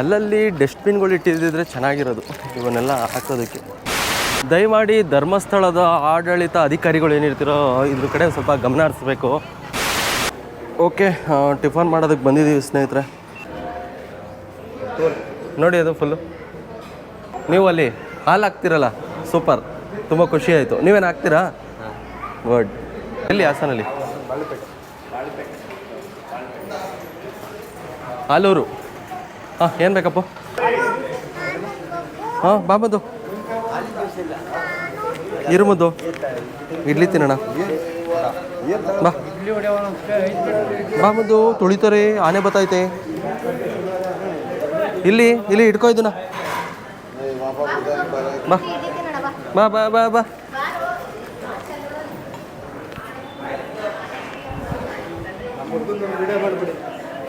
ಅಲ್ಲಲ್ಲಿ ಡಸ್ಟ್ಬಿನ್ಗಳು ಇಟ್ಟಿದ್ದಿದ್ರೆ ಚೆನ್ನಾಗಿರೋದು. ಇವನ್ನೆಲ್ಲ ಹಾಕೋದಕ್ಕೆ. ದಯಮಾಡಿ ಧರ್ಮಸ್ಥಳದ ಆಡಳಿತ ಅಧಿಕಾರಿಗಳು ಏನಿರ್ತಿರೋ ಇದ್ರ ಕಡೆ ಸ್ವಲ್ಪ ಗಮನ ಹರಿಸ್ಬೇಕು. ಓಕೆ ಟಿಫನ್ ಮಾಡೋದಕ್ಕೆ ಬಂದಿದ್ದೀವಿ ಸ್ನೇಹಿತರೆ. ನೋಡಿ ಅದು ಫುಲ್ಲು ನೀವು ಅಲ್ಲಿ ಹಾಲು ಹಾಕ್ತಿರಲ್ಲ, ಸೂಪರ್. ತುಂಬ ಖುಷಿ ಆಯಿತು. ನೀವೇನು ಹಾಕ್ತೀರಾ? ಗುಡ್ ಎಲ್ಲಿ ಹಾಸನಲ್ಲಿ? ಆಲೂರು ಹಾಂ, ಏನು ಬೇಕಪ್ಪ? ಹಾಂ ಬಾಬದು ಇರುಮದ್ದು ಇಡ್ಲಿ ತಿನ್ನೋಣ. ಬಾ. ಬಾಮದು ತುಳಿತಾರೆ, ಆನೆ ಬತ್ತೈತೆ. ಇಲ್ಲಿ ಇಲ್ಲಿ ಇಟ್ಕೋ ಇದನ್ನ. ಬಾ. ಬಾ ಬಾ ಬಾ ಬಾ.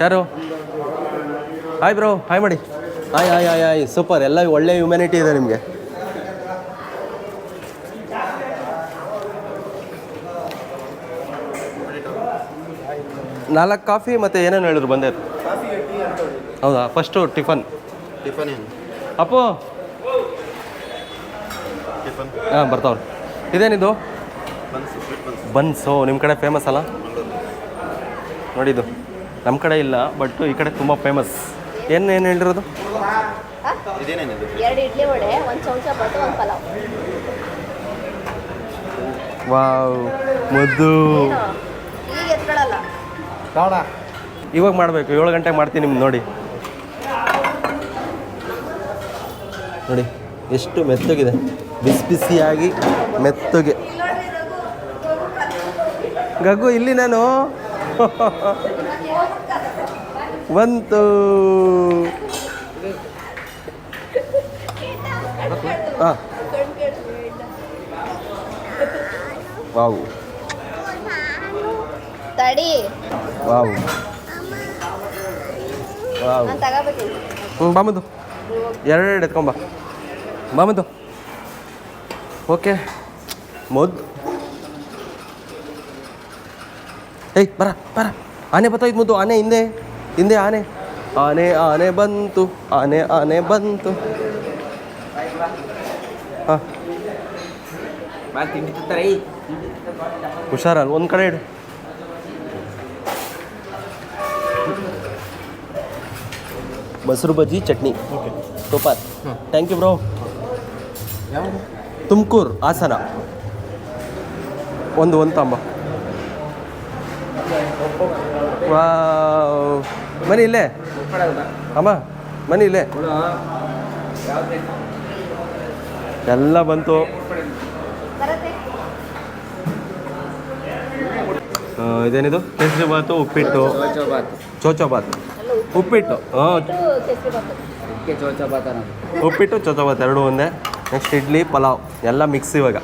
ಯಾರು? ಹಾಯ್ ಬ್ರೋ ಹಾಯ್ ಮಾಡಿ hi hi hi hi super ಎಲ್ಲ ಒಳ್ಳೆ ಹ್ಯೂಮ್ಯಾನಿಟಿ ಇದೆ ನಿಮಗೆ. ನಾಲ್ಕು ಕಾಫಿ ಮತ್ತು ಏನೇನು ಹೇಳಿದ್ರು ಬಂದೆ? ಹೌದಾ? First tiffin. ಟಿಫನ್ ಏನು? ಅಪ್ಪು? ಟಿಫನ್. ಹಾಂ ಬರ್ತಾವ್ರಿ ಇದೇನಿದು? ಬನ್ಸು ನಿಮ್ಮ ಕಡೆ ಫೇಮಸ್ ಅಲ್ಲ? ನೋಡಿದ್ದು. ನಮ್ಮ ಕಡೆ ಇಲ್ಲ ಬಟ್ ಈ ಕಡೆ ತುಂಬ ಫೇಮಸ್ ಏನು ಏನು ಹೇಳಿರೋದು? ಎರಡು ಇಡ್ಲಿ ವಡೆ ಒಂದು ಚಮಚ ಬಟ್ಟು ಒಂದು ಪಲಾವ್. ವಾವ್ ಮದ್ದು ಈಗ ಎತ್ಕೊಳ್ಳಲ್ಲ ಇವಾಗ ಮಾಡಬೇಕು ಏಳು ಗಂಟೆಗೆ ಮಾಡ್ತೀನಿ ನಿಮ್ಗೆ ನೋಡಿ. ನೋಡಿ ಎಷ್ಟು ಮೆತ್ತಗಿದೆ. ಬಿಸಿ ಬಿಸಿಯಾಗಿ ಮೆತ್ತಗೆ. ಗಗ್ಗು ಇಲ್ಲಿ ನಾನು. ಬಂತು. ಹಾಂ ವಾವ್. ತಡಿ. ವಾವ್. ವಾವ್. ಹ್ಞೂ ಬಾಮದು ಎರಡು ಎತ್ಕೊಂಬ ಬಾಮದು ಓಕೆ. ಮೊದ್ ಏಯ್ ಬರ ಬರ. ಆನೆ ಬತ್ತಾಯ್ತು ಮುದ್ದು ಆನೆ ಹಿಂದೆ. ಹಿಂದೆ ಆನೆ ಆನೆ ಆನೆ ಬಂತು ಆನೆ ಆನೆ ಬಂತು. ಹಾಂ. ಹುಷಾರಲ್ಲ ಒಂದು ಕಡೆ ಇಡು. ಮೊಸರು bajji chutney. Super. Thank you bro Tumakuru Hassan. ಒಂದು ಒಂದು ತಾಂಬ. ವಾವ್ ಮನಿ ಇಲ್ಲೇ? ಅಮ್ಮ, ಮನಿ ಇಲ್ಲೇ? ಎಲ್ಲ ಬಂತು. ಇದೇನಿದು? ಕೇಸರಿ ಬಾತು ಉಪ್ಪಿಟ್ಟು. ಚೋಚೋಬಾತ್. ಉಪ್ಪಿಟ್ಟು. ಹಾಂ ಬಾತು ಉಪ್ಪಿಟ್ಟು, ಚೋಚೋಬಾತ್ ಎರಡು ಒಂದೇ. ನೆಕ್ಸ್ಟ್ ಇಡ್ಲಿ, ಪಲಾವ್. ಎಲ್ಲ ಮಿಕ್ಸ್ ಇವಾಗ.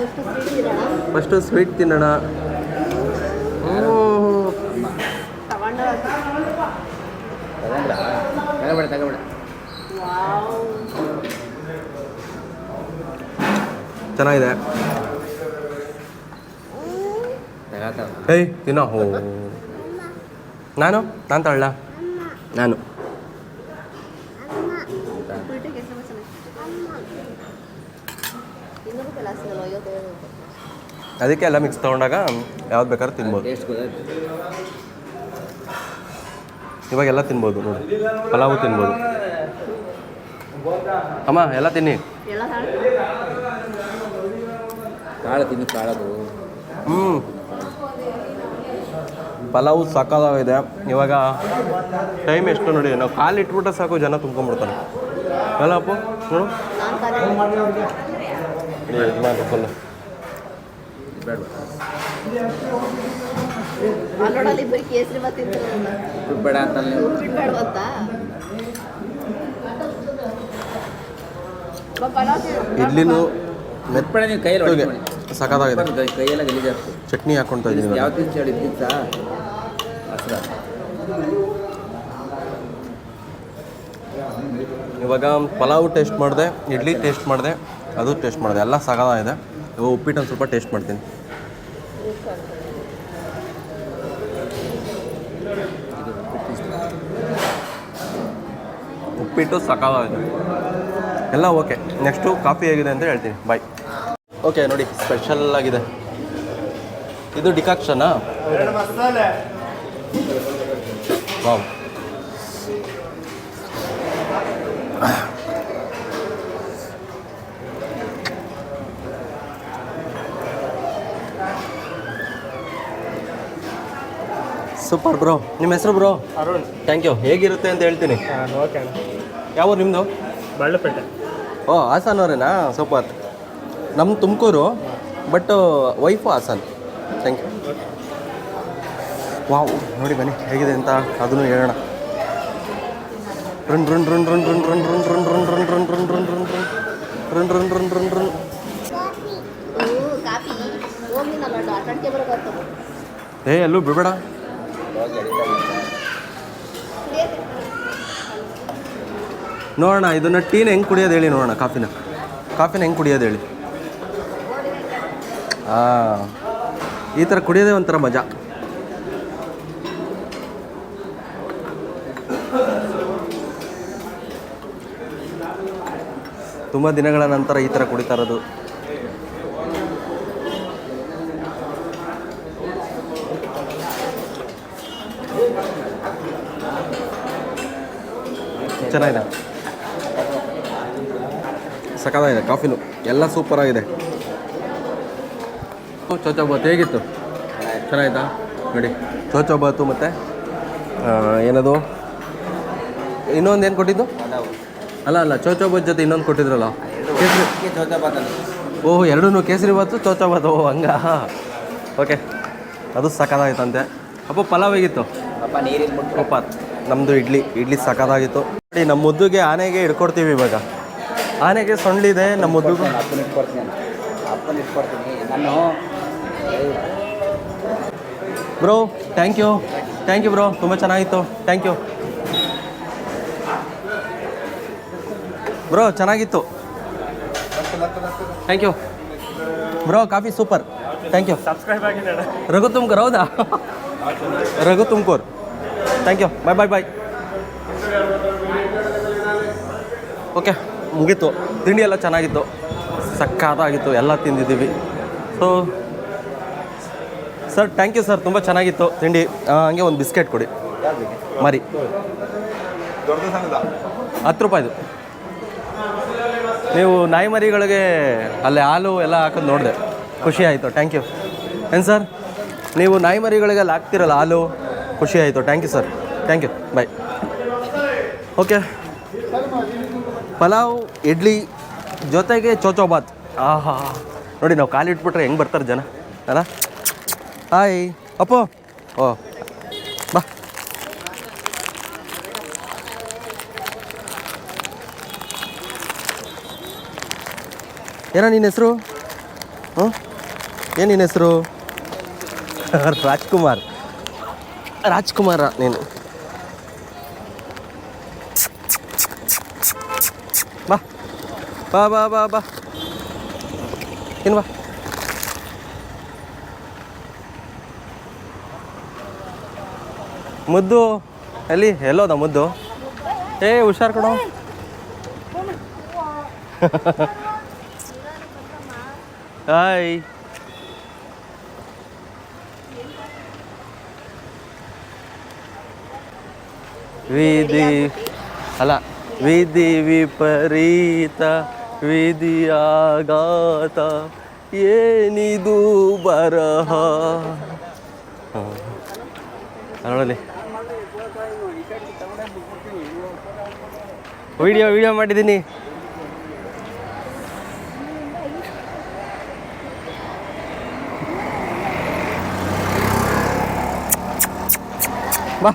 ಫಸ್ಟು ಸ್ವೀಟ್ ತಿನ್ನೋಣ ಫಸ್ಟು ಸ್ವೀಟ್ ತಿನ್ನೋಣ ತಗೊಂಡು ಚೆನ್ನಾಗಿದೆ ಏಯ್, ತಿನ್ನೋ. ಹೋ. ನಾನು? ನಾನು ತಗೊಳ್ಳ? ನಾನು. ಅದಕ್ಕೆ ಎಲ್ಲ ಮಿಕ್ಸ್ ತೊಗೊಂಡಾಗ ಯಾವ್ದು ಬೇಕಾದ್ರೂ ತಿನ್ಬೋದು. ಇವಾಗೆಲ್ಲ ತಿನ್ಬೋದು ನೋಡಿ. ಪಲಾವು ತಿನ್ಬೋದು. ಅಮ್ಮ, ಎಲ್ಲ ತಿನ್ನಿ. ಕಾಳು ತಿನ್ನು ಕಾಳದು. ಹ್ಞೂ ಪಲಾವು ಸಾಕಾಗಿದೆ ಇವಾಗ ಟೈಮ್ ಎಷ್ಟು ನೋಡಿ ನಾವು ಕಾಲು ಇಟ್ಬಿಟ್ರೆ ಸಾಕು ಜನ ತುಂಬ್ಕೊಂಡ್ಬಿಡ್ತಾರೆ. ಅಲ್ಲ ಅಪ್ಪು ನೋಡು. ಫುಲ್ ಬೇಡ ತಿನ್ನು. ಇಡ್ಲಿನೂ ಮೆತ್ಬೇಡ ನೀವು ಕೈಯಲ್ಲಿ. ಸಖತ್ತಾಗಿದೆ ಕೈ- ಕೈಯೆಲ್ಲ ಗಲೀಜಾಗ್ತದೆ ಚಟ್ನಿ ಹಾಕ್ಕೊಳ್ತಾ ಇದ್ದೀನಿ ಯಾವ ಇವಾಗ. ತಿನ್ಸಿ ಹೇಳಿ ಇದ್ದಿದ್ದ ಹಸ್ರ. ಇವಾಗ ಪಲಾವು ಟೇಸ್ಟ್ ಮಾಡಿದೆ ಇಡ್ಲಿ ಟೇಸ್ಟ್ ಮಾಡಿದೆ ಅದು ಟೇಸ್ಟ್ ಮಾಡಿದೆ ಎಲ್ಲ ಸಗದಾಗಿದೆ ಇವಾಗ ಉಪ್ಪಿಟ್ಟು ಒಂದು ಸ್ವಲ್ಪ ಟೇಸ್ಟ್ ಮಾಡ್ತೀನಿ. ಉಪ್ಪಿಟ್ಟು ಸಕಾಲಾಗಿದೆ ಎಲ್ಲ ಓಕೆ. ನೆಕ್ಸ್ಟು ಕಾಫಿ ಆಗಿದೆ ಅಂತ ಹೇಳ್ತೀನಿ. ಬಾಯ್ ಓಕೆ ನೋಡಿ ಸ್ಪೆಷಲ್ ಆಗಿದೆ. ಇದು ಡಿಕಾಕ್ಷನಾ? ವಾವ್ ಸೂಪರ್ ಬ್ರೋ ನಿಮ್ಮ ಹೆಸರು ಬ್ರೋ ಅರುಣ್. ಥ್ಯಾಂಕ್ ಯು ಹೇಗಿರುತ್ತೆ ಅಂತ ಹೇಳ್ತೀನಿ. ಯಾವ ನಿಮ್ಮದು ಬಳ್ಳಪೇಟೆ. ಓ ಹಾಸನವರೇನಾ? ಸೂಪರ್ ನಮ್ಮ Tumakuru but wife Hassan thank you wow ನೋಡಿ ಬನ್ನಿ ಹೇಗಿದೆ ಅಂತ ಅದನ್ನು ಹೇಳೋಣ run run run run run run run run run run run run run run run run run run run ಬರೋದು ಏ ಎಲ್ಲೂ ಬಿಡಬೇಡ ನೋಡೋಣ ಇದನ್ನ ಟೀನ ಹೆಂಗೆ ಕುಡಿಯೋದು ಹೇಳಿ ನೋಡೋಣ ಕಾಫಿನ ಕಾಫಿನ ಹೆಂಗೆ ಕುಡಿಯೋದು ಹೇಳಿ ಈ ಥರ ಕುಡಿಯೋದೇ ಒಂಥರ ಮಜಾ. ತುಂಬ ದಿನಗಳ ನಂತರ ಈ ಥರ ಕುಡಿತಾ ಇರೋದು. ಚೆನ್ನಾಗಿದೆ. ಸಖತ್ತಾಗಿದೆ, ಕಾಫಿನು. ಎಲ್ಲ ಸೂಪರ್ ಆಗಿದೆ ಚೋಚೋಬಾತ್ ಹೇಗಿತ್ತು? ಚೆನ್ನಾಗಿತ್ತಾ? ನೋಡಿ. ಚೋಚೋಬಾತು ಮತ್ತು ಏನದು? ಇನ್ನೊಂದು ಏನು ಕೊಟ್ಟಿದ್ದು? ಅಲ್ಲ ಅಲ್ಲ ಚೋಚೋಬಾತ್ ಜೊತೆ ಇನ್ನೊಂದು ಕೊಟ್ಟಿದ್ರಲ್ಲ. ಕೇಸರಿ ಓಹ್ ಎರಡೂ ಕೇಸರಿ ಬಾತು ಚೋಚೋಬಾತ್ ಓಹ್ ಹಂಗ. ಓಕೆ. ಅದು ಸಖತ್ತಾಗಿತ್ತಂತೆ. ಅಪ್ಪ ಪಲಾವ್ ಆಗಿತ್ತು ಅಪ್ಪ ನಮ್ಮದು ಇಡ್ಲಿ ಇಡ್ಲಿ ಸಖತ್ತಾಗಿತ್ತು. ನೋಡಿ ನಮ್ಮ ಮುದ್ದುಗೆ ಆನೆಗೆ ಹಿಡ್ಕೊಡ್ತೀವಿ ಇವಾಗ. ಆನೆಗೆ ಸೊಂಡಿದೆ ನಮ್ಮ ಮುದ್ದುಗೆ. ಅಪ್ಪನ ಇಟ್ಕೊಡ್ತೀನಿ ಅಪ್ಪನ ಇಟ್ಕೊಡ್ತೀನಿ ನಾನು bro thank you thank you bro ತುಂಬ ಚೆನ್ನಾಗಿತ್ತು. ಥ್ಯಾಂಕ್ ಯು ಬ್ರೋ ಚೆನ್ನಾಗಿತ್ತು. Thank you bro coffee super. Thank you subscribe Raghu Tumkur ಹೌದಾ? Raghu Tumkur. Thank you bye bye bye okay ಮುಗೀತು. ತಿಂಡಿ ಎಲ್ಲ ಚೆನ್ನಾಗಿತ್ತು. ಸಕ್ಕತ್ತಾಗಿತ್ತು ಎಲ್ಲ ತಿಂದಿದ್ದೀವಿ. So sir thank you sir ತುಂಬ ಚೆನ್ನಾಗಿತ್ತು. ತಿಂಡಿ ಹಂಗೆ ಒಂದು ಬಿಸ್ಕೆಟ್ ಕೊಡಿ. ಮರಿ. ಹತ್ತು ರೂಪಾಯಿದು ನೀವು ನಾಯಿ ಮರಿಗಳಿಗೆ ಅಲ್ಲಿ ಹಾಲು ಎಲ್ಲ ಹಾಕೋದು ನೋಡಿದೆ. ಖುಷಿ ಆಯಿತು. ಥ್ಯಾಂಕ್ ಯು ಏನು ಸರ್? ನೀವು ನಾಯಿ ಮರಿಗಳಿಗೆ ಅಲ್ಲಿ ಹಾಕ್ತಿರಲ್ಲ ಹಾಲು? ಖುಷಿ ಆಯಿತು. Thank you sir thank you bye okay pulao, idli, ಜೊತೆಗೆ ಚೋಚೋಬಾತ್ ಆಹಾ. ನೋಡಿ, ನಾವು ಕಾಲಿಟ್ಬಿಟ್ರೆ ಹೆಂಗೆ ಬರ್ತಾರೆ ಜನ. ಅಲ್ಲ? ಹಾಯ್ ಅಪ್ಪ ಓ ಬಾ ಏನೋ ನಿನ್ನ ಹೆಸರು ಹ್ಞೂ ಏನು ನಿನ್ನ ಹೆಸರು ರಾಜ್ಕುಮಾರ್ ರಾಜ್ಕುಮಾರ ನೀನು ಬಾ ಬಾ ಬಾ ಬಾ ಬಾ ಏನು ಬಾ ಮುದ್ದು. ಎಲ್ಲಿ? ಎಲ್ಲೋದ ಮುದ್ದು? ಏ, ಹುಷಾರ್ ಕೊಡು. ಹಾಯ್. ವಿಧಿ ಅಲ್ಲ, ವಿಧಿ ವಿಪರೀತ ವಿಧಿಯಾಘಾತ ಏನಿದು ಬರಹ? ನೋಡಲಿ ವಿಡಿಯೋ ವಿಡಿಯೋ ಮಾಡಿದ್ದೀನಿ. ಬಾ.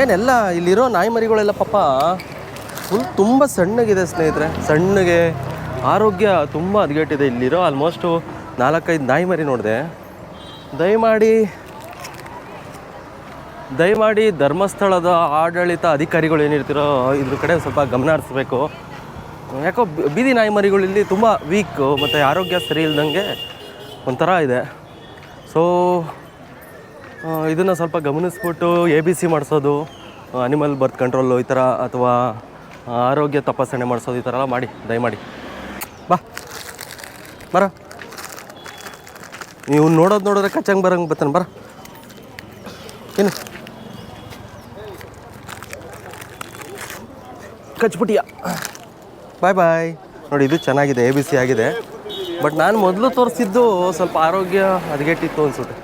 ಏನೆಲ್ಲ ಇಲ್ಲಿರೋ ನಾಯಿ ಮರಿಗಳೆಲ್ಲ ಪಾಪ? ಫುಲ್ ತುಂಬ ಸಣ್ಣಗಿದೆ ಸ್ನೇಹಿತರೆ. ಸಣ್ಣಗೆ ಆರೋಗ್ಯ ತುಂಬ ಹದಗೆಟ್ಟಿದೆ ಇಲ್ಲಿರೋ ಆಲ್ಮೋಸ್ಟು ನಾಲ್ಕೈದು ನಾಯಿ ಮರಿ ನೋಡಿದೆ. ದಯಮಾಡಿ ದಯಮಾಡಿ ಧರ್ಮಸ್ಥಳದ ಆಡಳಿತ ಅಧಿಕಾರಿಗಳು ಏನಿರ್ತಿರೋ ಇದ್ರ ಕಡೆ ಸ್ವಲ್ಪ ಗಮನ ಹರಿಸ್ಬೇಕು. ಯಾಕೋ ಬೀದಿ ನಾಯಿ ಮರಿಗಳು ಇಲ್ಲಿ ತುಂಬ ವೀಕ್ ಮತ್ತು ಆರೋಗ್ಯ ಸರಿ ಇಲ್ದಂಗೆ ಒಂಥರ ಇದೆ. ಸೊ ಇದನ್ನು ಸ್ವಲ್ಪ ಗಮನಿಸ್ಬಿಟ್ಟು ಎ ಬಿ ಸಿ ಮಾಡಿಸೋದು ಅನಿಮಲ್ ಬರ್ತ್ ಕಂಟ್ರೋಲು ಈ ಥರ ಅಥವಾ ಆರೋಗ್ಯ ತಪಾಸಣೆ ಮಾಡಿಸೋದು ಈ ಥರ ಎಲ್ಲ ಮಾಡಿ, ದಯಮಾಡಿ. ಬಾ, ಬರ. ನೀವು ನೋಡೋದು ನೋಡಿದ್ರೆ ಕಚ್ಚಂಗೆ ಬರಂಗೆ ಬರ್ತಾನೆ ಬರ. ಏನು? ಕಚ್ಬಿಟ್ಟಿಯ. ಬಾಯ್ ಬಾಯ್ ನೋಡಿ, ಇದು ಚೆನ್ನಾಗಿದೆ ಎ ಬಿ ಸಿ ಆಗಿದೆ. ಬಟ್ ನಾನು ಮೊದಲು ತೋರಿಸಿದ್ದು ಸ್ವಲ್ಪ ಆರೋಗ್ಯ ಹದಗೆಟ್ಟಿತ್ತು ಅನಿಸುತ್ತೆ.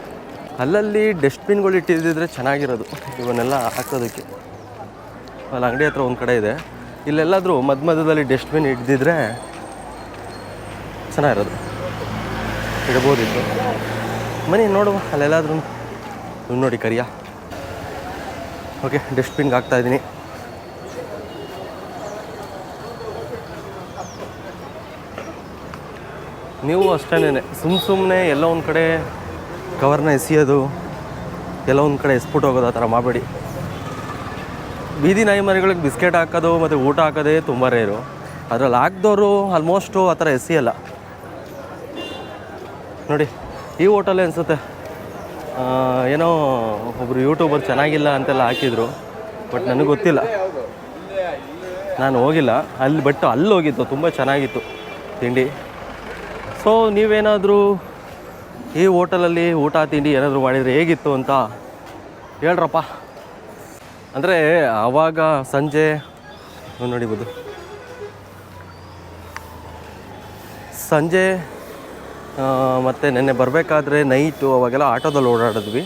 ಅಲ್ಲಲ್ಲಿ ಡಸ್ಟ್ಬಿನ್ಗಳು ಇಟ್ಟಿದ್ದಿದ್ರೆ ಚೆನ್ನಾಗಿರೋದು. ಇವನ್ನೆಲ್ಲ ಹಾಕೋದಕ್ಕೆ. ಅಲ್ಲಿ, ಅಂಗಡಿ ಹತ್ರ ಒಂದು ಕಡೆ ಇದೆ. ಇಲ್ಲೆಲ್ಲಾದರೂ ಮಧ್ಯ ಮಧ್ಯದಲ್ಲಿ ಡಸ್ಟ್ಬಿನ್ ಇಟ್ಟಿದ್ರೆ ಚೆನ್ನಾಗಿರೋದು. ಇಡ್ಬೋದಿತ್ತು ಮನೆ ನೋಡುವ ಅಲ್ಲೆಲ್ಲಾದ್ರೂ. ನೋಡಿ ಕರಿಯ. ಓಕೆ ಡಸ್ಟ್ಬಿನ್ಗೆ ಹಾಕ್ತಾ ಇದ್ದೀನಿ. ನೀವು ಅಷ್ಟೇನೆ ಸುಮ್ಮ ಸುಮ್ಮನೆ ಎಲ್ಲ ಒಂದು ಕಡೆ ಕವರ್ನ ಎಸೆಯೋದು, ಎಲ್ಲ ಒಂದು ಕಡೆ ಎಸ್ಬಿಟ್ಟು ಹೋಗೋದು ಆ ಥರ ಮಾಡಬೇಡಿ. ಬೀದಿ ನಾಯಿ ಮರಿಗಳಿಗೆ ಬಿಸ್ಕೆಟ್ ಹಾಕೋದು ಮತ್ತು ಊಟ ಹಾಕೋದೇ ತುಂಬ ರೇರು ಅದರಲ್ಲಿ ಹಾಕ್ದವರು ಆಲ್ಮೋಸ್ಟು ಆ ಥರ ಎಸೆಯಲ್ಲ. ನೋಡಿ, ಈ ಹೋಟೆಲ್ ಅನಿಸುತ್ತೆ? ಏನೋ ಒಬ್ಬರು ಯೂಟ್ಯೂಬರ್ ಚೆನ್ನಾಗಿಲ್ಲ ಅಂತೆಲ್ಲ ಹಾಕಿದ್ರು ಬಟ್ ನನಗೆ ಗೊತ್ತಿಲ್ಲ. ನಾನು ಹೋಗಿಲ್ಲ, ಅಲ್ಲಿ ಬಟ್ ಅಲ್ಲಿ ಹೋಗಿದ್ದು ತುಂಬ ಚೆನ್ನಾಗಿತ್ತು ತಿಂಡಿ. ಸೊ ನೀವೇನಾದರೂ ಈ ಹೋಟೆಲಲ್ಲಿ ಊಟ, ತಿಂಡಿ ಏನಾದರೂ ಮಾಡಿದರೆ ಹೇಗಿತ್ತು ಅಂತ ಹೇಳ್ರಪ್ಪ. ಅಂದರೆ, ಆವಾಗ ಸಂಜೆ ನೋಡಿಬೋದು ಸಂಜೆ ಮತ್ತು ನೆನ್ನೆ ಬರಬೇಕಾದ್ರೆ ನೈಟು, ಅವಾಗೆಲ್ಲ ಆಟೋದಲ್ಲಿ ಓಡಾಡಿದ್ವಿ.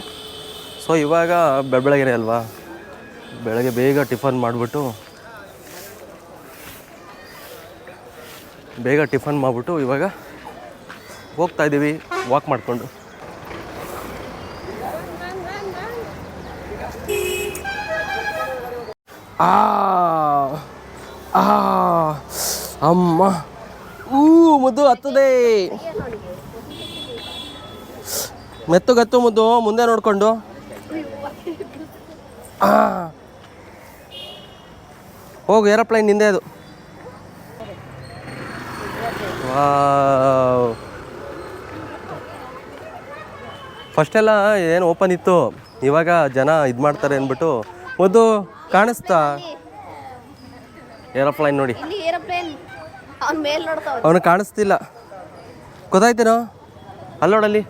ಸೊ ಇವಾಗ ಬೆಳಗ್ಗೆನೇ ಅಲ್ವಾ? ಬೆಳಗ್ಗೆ ಬೇಗ ಟಿಫನ್ ಮಾಡಿಬಿಟ್ಟು, ಬೇಗ ಟಿಫನ್ ಮಾಡಿಬಿಟ್ಟು ಇವಾಗ ಹೋಗ್ತಾ ಇದ್ದೀವಿ ವಾಕ್ ಮಾಡಿಕೊಂಡು. ಆ ಅಮ್ಮ, ಊ ಮುದ್ದು ಹತ್ತದೆ. ಮೆತ್ತಗತ್ತು ಮುದ್ದು ಮುಂದೆ ನೋಡ್ಕೊಂಡು. ಹೋಗು ಏರೋಪ್ಲೈನ್ ನಿಂದೆ ಅದು. ಫಸ್ಟೆಲ್ಲ ಏನು ಓಪನ್ ಇತ್ತು. ಇವಾಗ ಜನ ಇದು ಮಾಡ್ತಾರೆ ಅಂದ್ಬಿಟ್ಟು ಒಂದು ಕಾಣಿಸ್ತಾ? ಏರೋಪ್ಲೈನ್ ನೋಡಿ. ಅವ್ನ ಕಾಣಿಸ್ತಿಲ್ಲ. ಗೊತ್ತಾಯ್ತೇನೋ? ಅಲ್ಲಿ ನೋಡಲ್ಲಿ